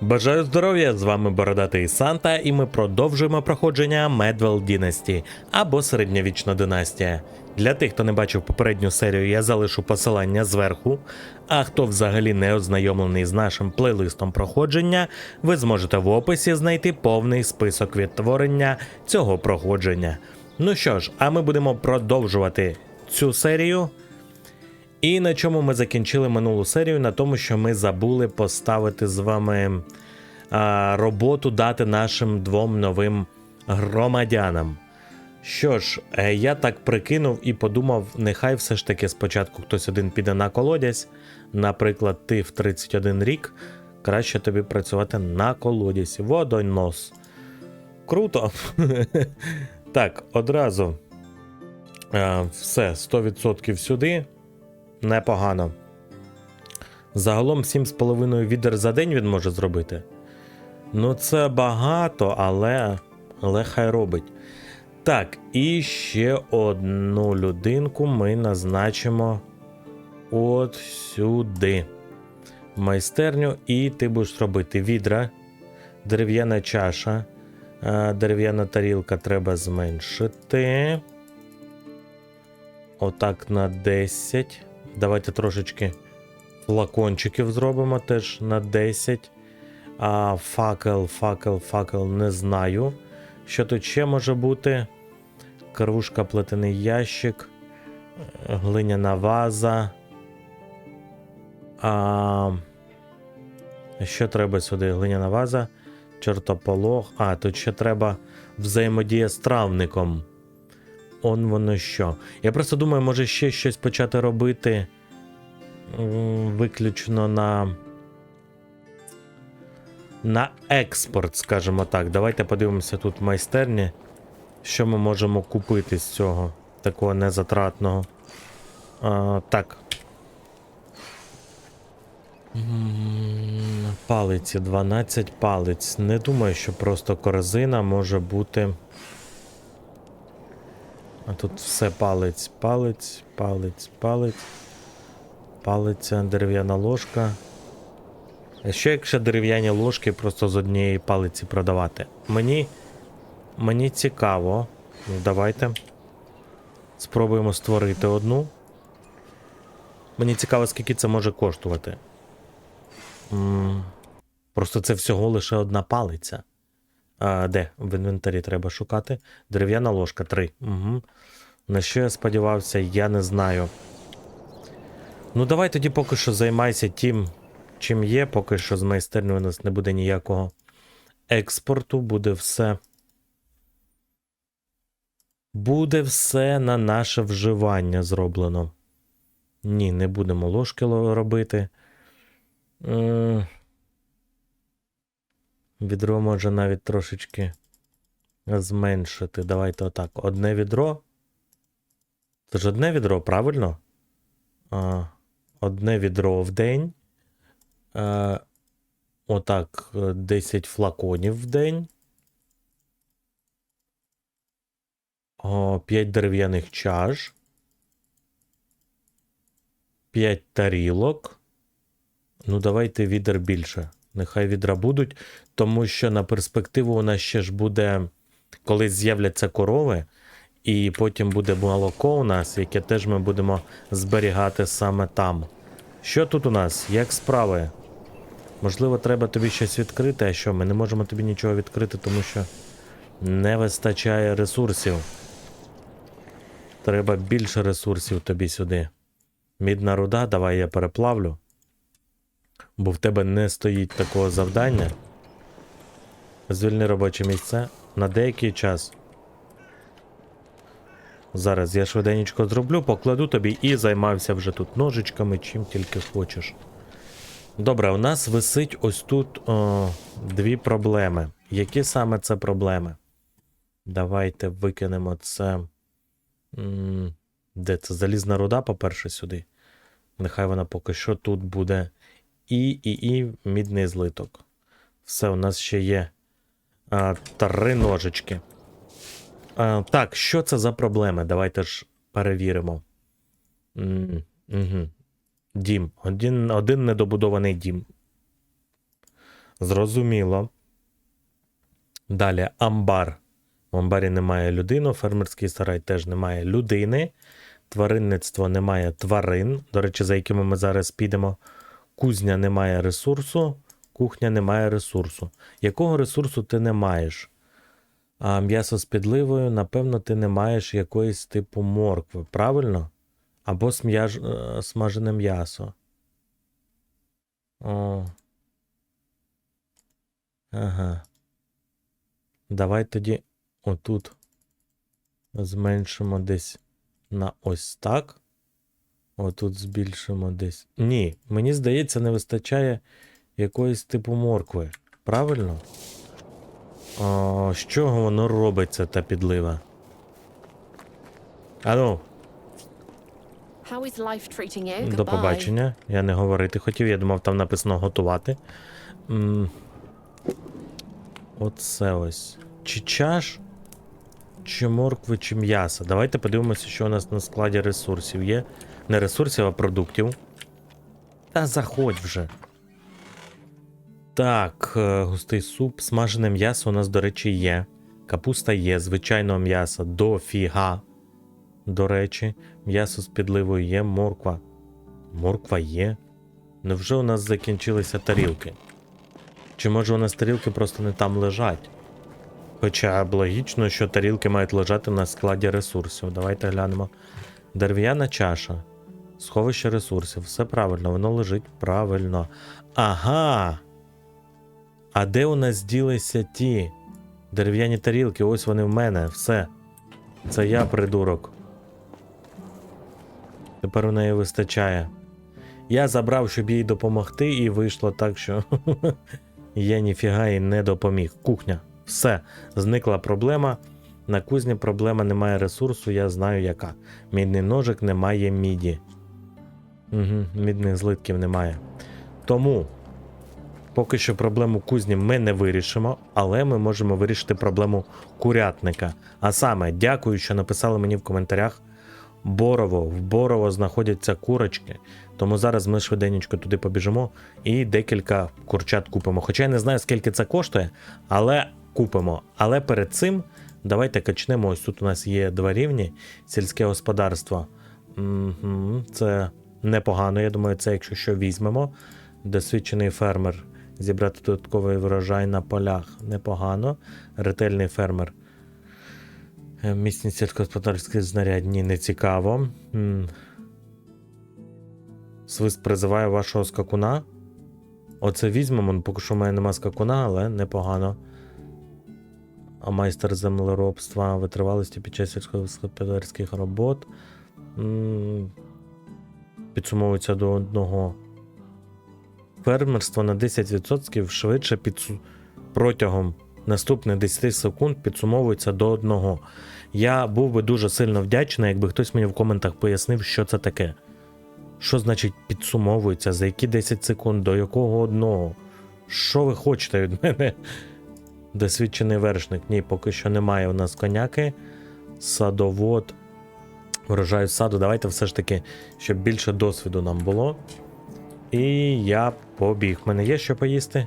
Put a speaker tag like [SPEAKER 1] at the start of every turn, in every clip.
[SPEAKER 1] Бажаю здоров'я! З вами Бородатий Санта, і ми продовжуємо проходження Медвел Дінасті або Середньовічна династія. Для тих, хто не бачив попередню серію, я залишу посилання зверху. А хто взагалі не ознайомлений з нашим плейлистом проходження, ви зможете в описі знайти повний список відтворення цього проходження. Ну що ж, а ми будемо продовжувати цю серію. І на чому ми закінчили минулу серію? На тому, що ми забули поставити з вами а, роботу дати нашим двом новим громадянам. Що ж, е, я так прикинув і подумав, нехай все ж таки спочатку хтось один піде на колодязь. Наприклад, ти в 31 рік, краще тобі працювати на колодязі. Водонос. Круто. так, одразу. Е, все, 100% сюди непогано. Загалом 7,5 відер за день він може зробити. Ну, це багато, але, але хай робить. Так, і ще одну людинку ми назначимо от сюди. Майстерню, і ти будеш робити відра, дерев'яна чаша, е, дерев'яна тарілка треба зменшити. Отак на 10. Давайте трошечки флакончиків зробимо теж на 10. А факел, факел, факел не знаю. Що тут ще може бути? Кружка, плетений ящик, глиняна ваза. А, що треба сюди? Глиняна ваза, чортополох. А, тут ще треба взаємодія з травником. Он воно що. Я просто думаю, може ще щось почати робити виключно на. На експорт, скажімо так. Давайте подивимося тут в майстерні, що ми можемо купити з цього такого незатратного. А, так. Палиці 12 палиць. Не думаю, що просто корзина може бути. А тут все палець, палець, палець, палець. Палиця, дерев'яна ложка. А що якщо дерев'яні ложки просто з однієї палиці продавати? Мені. Мені цікаво. Ну, давайте. Спробуємо створити одну. Мені цікаво, скільки це може коштувати. М, Просто це всього лише одна палиця. А, де? В інвентарі треба шукати. Дерев'яна ложка 3. Угу. На що я сподівався, я не знаю. Ну, давай тоді поки що займайся тим, чим є. Поки що з майстернею у нас не буде ніякого експорту, буде все. Буде все на наше вживання зроблено. Ні, не будемо ложки робити. М, Відро може навіть трошечки зменшити. Давайте отак. Одне відро. Це ж одне відро, правильно? А, одне відро в день. А, отак, е, 10 флаконів в день. О, 5 дерев'яних чаш. 5 тарілок. Ну, давайте відер більше. Нехай відра будуть, тому що на перспективу у нас ще ж буде, коли з'являться корови, і потім буде молоко у нас, яке теж ми будемо зберігати саме там. Що тут у нас? Як справи? Можливо, треба тобі щось відкрити, а що? Ми не можемо тобі нічого відкрити, тому що не вистачає ресурсів. Треба більше ресурсів тобі сюди. Мідна руда, давай я переплавлю. Бо в тебе не стоїть такого завдання. Звільни робоче місце на деякий час. Зараз я швиденько зроблю, покладу тобі і займався вже тут ножичками, чим тільки хочеш. Добре, у нас висить ось тут о, дві проблеми. Які саме це проблеми? Давайте викинемо це. Де це? Залізна руда, по-перше, сюди. Нехай вона поки що тут буде. І, і, і мідний злиток. Все, у нас ще є а, три ножички. А, так, що це за проблеми? Давайте ж перевіримо. Угу. Дім. Один, один недобудований дім. Зрозуміло. Далі амбар. В амбарі немає людини, фермерський сарай теж немає людини. Тваринництво немає тварин, до речі, за якими ми зараз підемо. Кузня немає ресурсу, кухня немає ресурсу. Якого ресурсу ти не маєш? А м'ясо з підливою, напевно, ти не маєш якоїсь типу моркви, правильно? Або см'яж... е, смажене м'ясо. О. Ага. Давай тоді отут зменшимо десь на ось так. Отут збільшимо десь. Ні, мені здається, не вистачає якоїсь типу моркви. Правильно? О, з чого воно робиться, та підлива? Ану, до побачення. Я не говорити хотів, я думав, там написано готувати. М, Оце ось. Чи чаш, чи моркви, чи м'ясо. Давайте подивимося, що у нас на складі ресурсів є. Не ресурсів, а продуктів. Та заходь вже. Так, е, густий суп, смажене м'ясо у нас, до речі, є. Капуста є, звичайного м'яса дофіга. До речі, м'ясо з підливою є, морква. Морква є. Невже у нас закінчилися тарілки? Чи може у нас тарілки просто не там лежать? Хоча б логічно, що тарілки мають лежати на складі ресурсів. Давайте глянемо. Дерев'яна чаша. Сховище ресурсів. Все правильно, воно лежить правильно. Ага. А де у нас ділися ті дерев'яні тарілки? Ось вони в мене. Все. Це я придурок. Тепер у неї вистачає. Я забрав, щоб їй допомогти, і вийшло так, що я ніфіга їй не допоміг. Кухня. Все. Зникла проблема. На кузні проблема немає ресурсу, я знаю яка. Мідний ножик немає міді. Угу, мідних злитків немає. Тому поки що проблему кузні ми не вирішимо, але ми можемо вирішити проблему курятника. А саме, дякую, що написали мені в коментарях. Борово, в Борово знаходяться курочки, тому зараз ми швиденько туди побіжимо і декілька курчат купимо. Хоча я не знаю, скільки це коштує, але купимо. Але перед цим давайте качнемо. Ось тут у нас є два рівні сільське господарство. Це непогано. Я думаю, це якщо що візьмемо. Досвідчений фермер. Зібрати додатковий врожай на полях. Непогано. Ретельний фермер. Е, Місні сільськогосподарські знарядні не цікаво. Свист призиває вашого скакуна. Оце візьмемо, ну, поки що в мене нема скакуна, але непогано. А майстер землеробства витривалості під час сільськогосподарських робот. М, Підсумовується до одного. Фермерство на 10% швидше підсу... протягом наступних 10 секунд підсумовується до одного. Я був би дуже сильно вдячний, якби хтось мені в коментах пояснив, що це таке. Що значить підсумовується, за які 10 секунд, до якого одного? Що ви хочете від мене? Досвідчений вершник. Ні, поки що немає у нас коняки. Садовод. Врожаю саду. Давайте все ж таки, щоб більше досвіду нам було. І я побіг. В мене є що поїсти?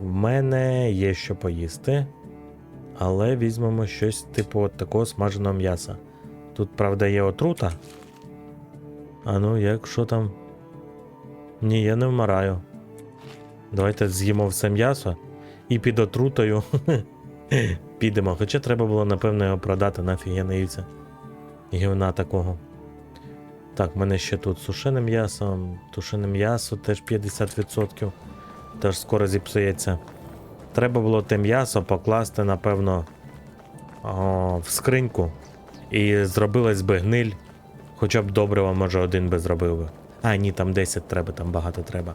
[SPEAKER 1] В мене є що поїсти. Але візьмемо щось типу от такого смаженого м'яса. Тут, правда, є отрута. А ну, як що там? Ні, я не вмираю. Давайте з'їмо все м'ясо і під отрутою підемо. Хоча треба було, напевно, його продати нафіг я не ївся. Гівна такого. Так, в мене ще тут сушене м'ясо, тушене м'ясо теж 50%. Теж скоро зіпсується. Треба було те м'ясо покласти, напевно, о, в скриньку. І зробилась би гниль. Хоча б добрива, може, один би зробив би. А, ні, там 10 треба, там багато треба.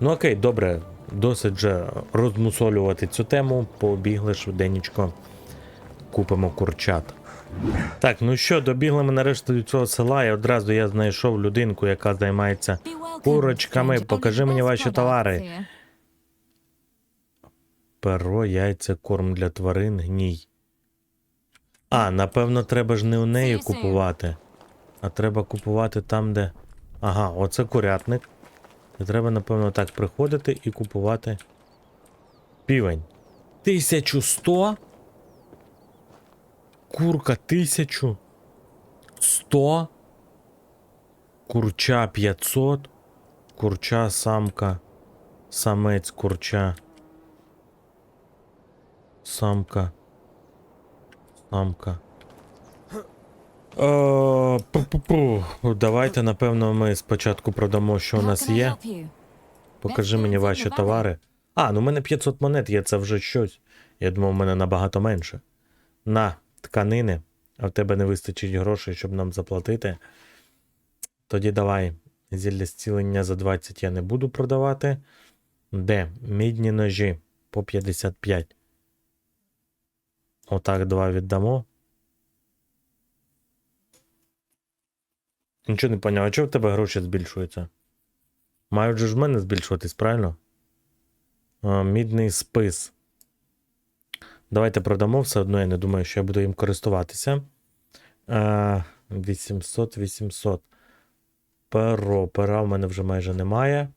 [SPEAKER 1] Ну окей, добре, досить вже розмусолювати цю тему. Побігли швиденько. Купимо курчат. Так, ну що, добігли ми нарешті до цього села, і одразу я знайшов людинку, яка займається курочками. Покажи мені ваші товари. Перо, яйця, корм для тварин, гній. А, напевно, треба ж не у неї купувати. А треба купувати там, де. Ага, оце курятник. І треба, напевно, так приходити і купувати Півень. 1100? Курка 1000? 100? Курча 500? Курча самка. Самець курча. Самка. Самка. О, пу-пу-пу. Давайте, напевно, ми спочатку продамо, що у нас є. Покажи мені ваші товари. А, ну в мене 500 монет є, це вже щось. Я думав, у мене набагато менше. На, тканини, а в тебе не вистачить грошей, щоб нам заплатити. Тоді давай. Зілля зцілення за 20 я не буду продавати. Де? Мідні ножі по 55. Отак два віддамо. Нічого не поняв, а чого в тебе гроші збільшуються? Мають же ж в мене збільшуватись, правильно? Мідний спис. Давайте продамо все одно, я не думаю, що я буду їм користуватися. 800, 800. Перо. Пера в мене вже майже немає.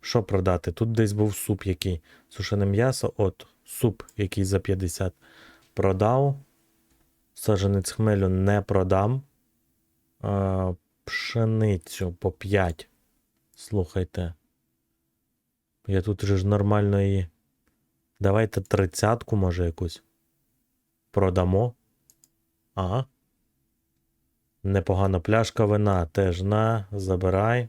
[SPEAKER 1] Що продати? Тут десь був суп який. Сушене м'ясо. От, суп, який за 50 продав. Саженець хмелю не продам. А, пшеницю по 5. Слухайте. Я тут же ж нормально її. Давайте тридцятку, може, якусь. Продамо. Ага. Непогана пляшка вина теж на. Забирай.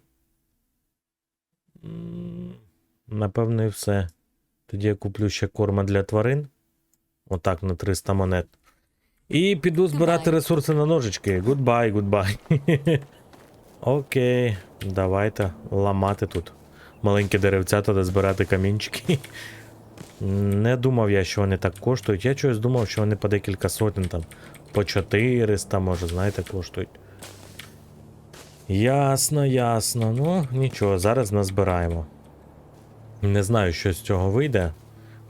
[SPEAKER 1] Напевно, і все. Тоді я куплю ще корма для тварин. Отак, на 300 монет. І піду збирати
[SPEAKER 2] Goodbye.
[SPEAKER 1] ресурси на ножички. Гудбай, гудбай. Окей, давайте ламати тут. Маленькі деревцята та збирати камінчики. Не думав я, що вони так коштують. Я чогось думав, що вони по декілька сотень там. По 400, може, знаєте, коштують. Ясно, ясно. Ну, нічого, зараз назбираємо. Не знаю, що з цього вийде.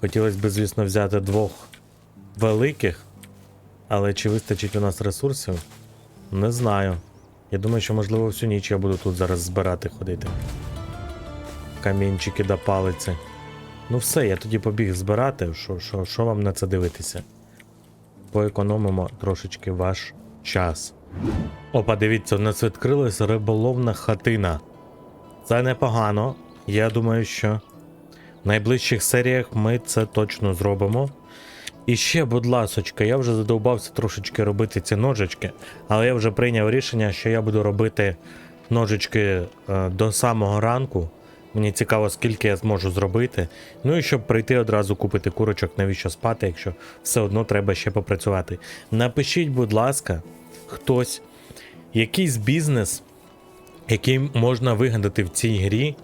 [SPEAKER 1] Хотілося б, звісно, взяти двох великих. Але чи вистачить у нас ресурсів? Не знаю. Я думаю, що можливо всю ніч я буду тут зараз збирати ходити. Камінчики до палиці. Ну все, я тоді побіг збирати. Що, що, що вам на це дивитися? Поекономимо трошечки ваш час. Опа, дивіться, у нас відкрилась риболовна хатина. Це непогано. Я думаю, що в найближчих серіях ми це точно зробимо. І ще, будь ласочка, я вже задовбався трошечки робити ці ножички, але я вже прийняв рішення, що я буду робити ножички е, до самого ранку. Мені цікаво, скільки я зможу зробити. Ну і щоб прийти одразу купити курочок, навіщо спати, якщо все одно треба ще попрацювати. Напишіть, будь ласка, хтось, якийсь бізнес, який можна вигадати в цій грі,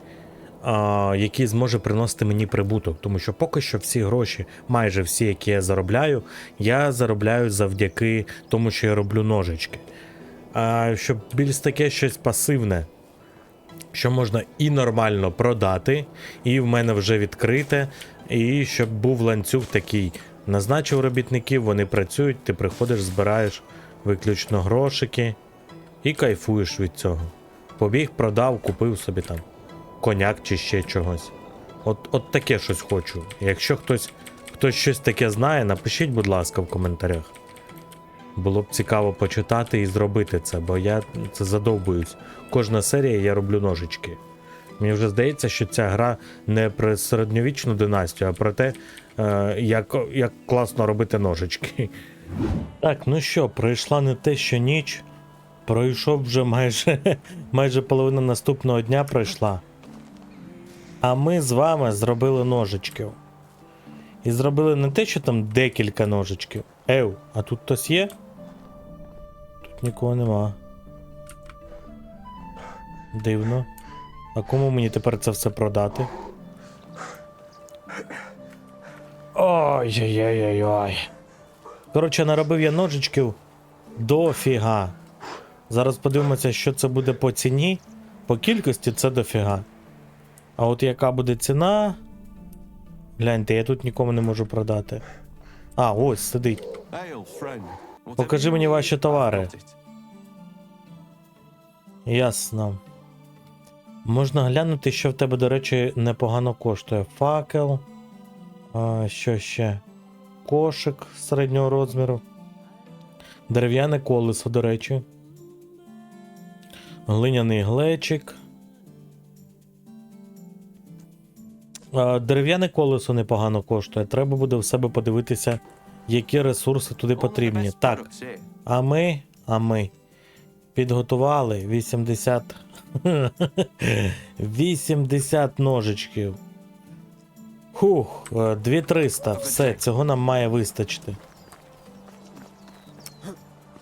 [SPEAKER 1] а, який зможе приносити мені прибуток. Тому що поки що всі гроші, майже всі, які я заробляю, я заробляю завдяки тому, що я роблю ножички. А щоб більш таке щось пасивне, що можна і нормально продати, і в мене вже відкрите, і щоб був ланцюг такий. Назначив робітників, вони працюють, ти приходиш, збираєш виключно грошики і кайфуєш від цього. Побіг, продав, купив собі там коняк чи ще чогось. От, от таке щось хочу. Якщо хтось, хтось щось таке знає, напишіть, будь ласка, в коментарях. Було б цікаво почитати і зробити це, бо я це задовбуюсь. Кожна серія я роблю ножички. Мені вже здається, що ця гра не про середньовічну династію, а про те, е, як, як класно робити ножички. Так, ну що, пройшла не те, що ніч. Пройшов вже майже, майже половина наступного дня пройшла. А ми з вами зробили ножичків. І зробили не те, що там декілька ножичків. Ев, а тут хтось є? Тут нікого нема. Дивно. А кому мені тепер це все продати? Ой-ой-ой-ой. Коротше, наробив я ножичків дофіга. Зараз подивимося, що це буде по ціні. По кількості це дофіга. А от яка буде ціна. Гляньте, я тут нікому не можу продати. А, ось сидить.
[SPEAKER 3] Покажи мені ваші товари.
[SPEAKER 1] Ясно. Можна глянути, що в тебе, до речі, непогано коштує. Факел. А, що ще? Кошик середнього розміру. Дерев'яне колесо, до речі. Глиняний глечик. Дерев'яне колесо непогано коштує. Треба буде в себе подивитися, які ресурси туди потрібні. Так, а ми, а ми підготували 80. 80 ножичків. Хух, е, 2300. Все, цього нам має вистачити.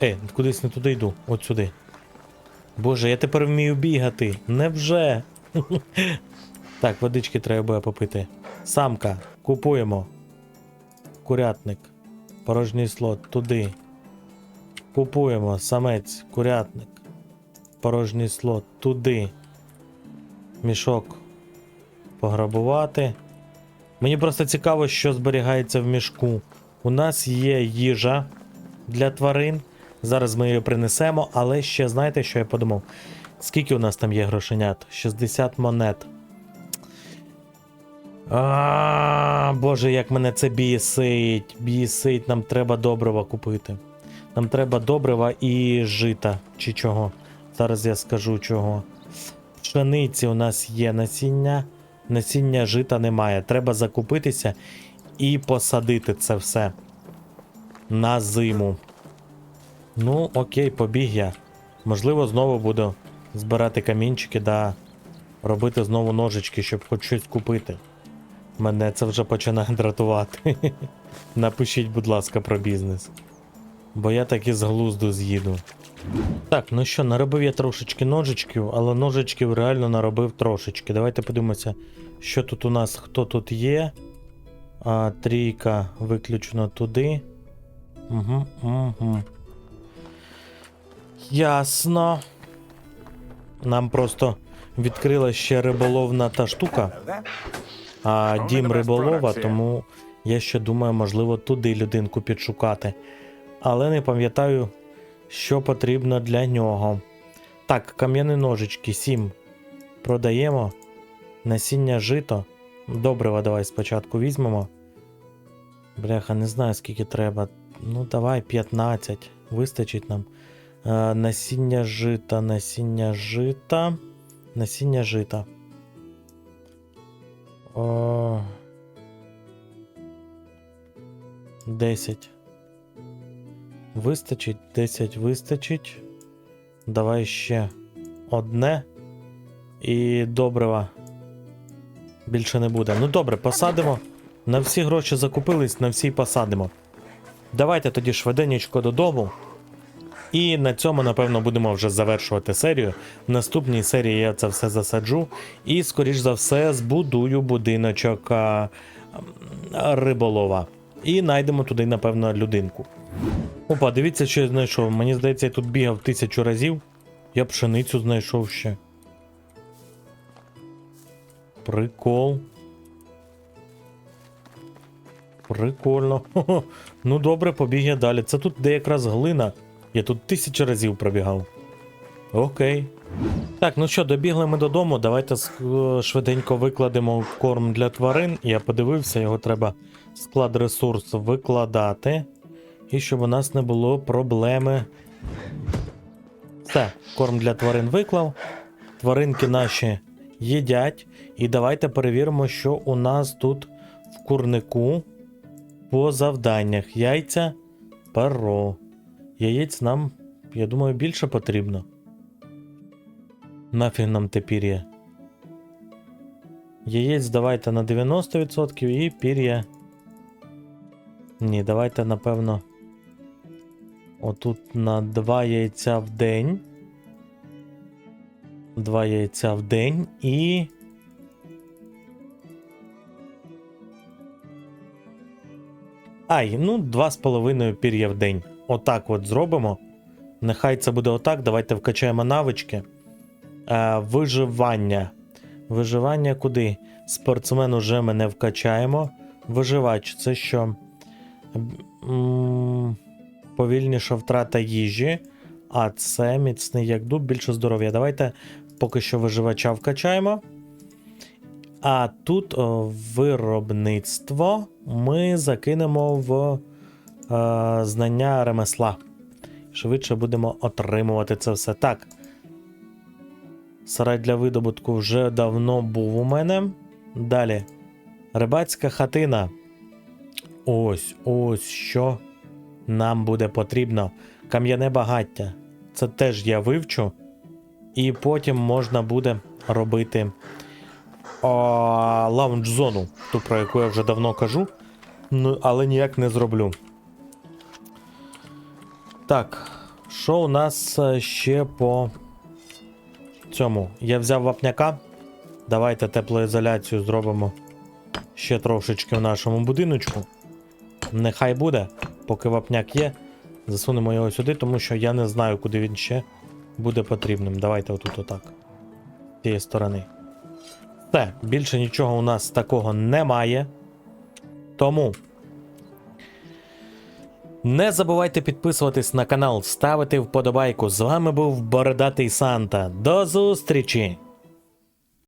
[SPEAKER 1] Е, кудись не туди йду, от сюди. Боже, я тепер вмію бігати. Невже? так, водички треба буде попити. Самка, купуємо. Курятник. Порожній слот, туди. Купуємо самець, курятник. Порожній слот, туди. Мішок пограбувати. Мені просто цікаво, що зберігається в мішку. У нас є їжа для тварин. Зараз ми її принесемо, але ще знаєте, що я подумав? Скільки у нас там є грошенят? 60 монет. А, Боже, як мене це бісить. Бісить, нам треба добрива купити. Нам треба добрива і жита. Чи чого? Зараз я скажу чого. Пшениці у нас є насіння. Насіння жита немає. Треба закупитися і посадити це все на зиму. Ну, окей, побіг я. Можливо, знову буду збирати камінчики да робити знову ножички, щоб хоч щось купити. Мене це вже починає дратувати. Напишіть, будь ласка, про бізнес. Бо я таки з глузду з'їду. Так, ну що, наробив я трошечки ножичків, але ножичків реально наробив трошечки. Давайте подивимося, що тут у нас, хто тут є. А, трійка виключно туди. Угу, угу. Ясно. Нам просто відкрила ще риболовна та штука, а дім риболова, тому я ще думаю, можливо, туди людинку підшукати. Але не пам'ятаю, що потрібно для нього. Так, кам'яні ножички 7. Продаємо. Насіння жито. Добрива давай спочатку візьмемо. Бляха, не знаю скільки треба. Ну, давай 15. Вистачить нам. Е, насіння жита, насіння жита. Насіння жита. О... 10. Вистачить, 10 вистачить. Давай ще одне. І добрива. Більше не буде. Ну добре, посадимо. На всі гроші закупились, на всі посадимо. Давайте тоді швиденечко додому. І на цьому, напевно, будемо вже завершувати серію. В наступній серії я це все засаджу. І, скоріш за все, збудую будиночок риболова. І знайдемо туди, напевно, людинку. Опа, дивіться, що я знайшов. Мені здається, я тут бігав тисячу разів. Я пшеницю знайшов ще. Прикол. Прикольно. Ну добре, побіг я далі. Це тут де якраз глина. Я тут тисячу разів пробігав. Окей. Так, ну що, добігли ми додому. Давайте швиденько викладемо корм для тварин. Я подивився, його треба склад ресурс викладати. І щоб у нас не було проблеми. Все, корм для тварин виклав. Тваринки наші їдять. І давайте перевіримо, що у нас тут в курнику по завданнях. Яйця, перо. Яєць нам, я думаю, більше потрібно. Нафіг нам те пір'я. Яєць давайте на 90% і пір'я. Ні, давайте, напевно. Отут на 2 яйця в день. 2 яйця в день і. Ай, ну 2,5 пір'я в день. Отак от зробимо. Нехай це буде отак. Давайте вкачаємо навички. Е, виживання. Виживання куди? Спортсмен уже ми не вкачаємо. Виживач це що? М, Повільніша втрата їжі. А це міцний як дуб, більше здоров'я. Давайте поки що виживача вкачаємо. А тут о, виробництво ми закинемо в е, знання ремесла. Швидше будемо отримувати це все. Так. Сарай для видобутку вже давно був у мене. Далі. Рибацька хатина. Ось, ось що нам буде потрібно. Кам'яне багаття. Це теж я вивчу. І потім можна буде робити лаунж-зону, ту, про яку я вже давно кажу. Ну, але ніяк не зроблю. Так, що у нас е, ще по цьому? Я взяв вапняка. Давайте теплоізоляцію зробимо ще трошечки в нашому будиночку. Нехай буде, поки вапняк є. Засунемо його сюди, тому що я не знаю, куди він ще буде потрібним. Давайте отут отак. З цієї сторони. Все, більше нічого у нас такого немає. Тому. Не забувайте підписуватись на канал, ставити вподобайку. З вами був Бородатий Санта. До зустрічі!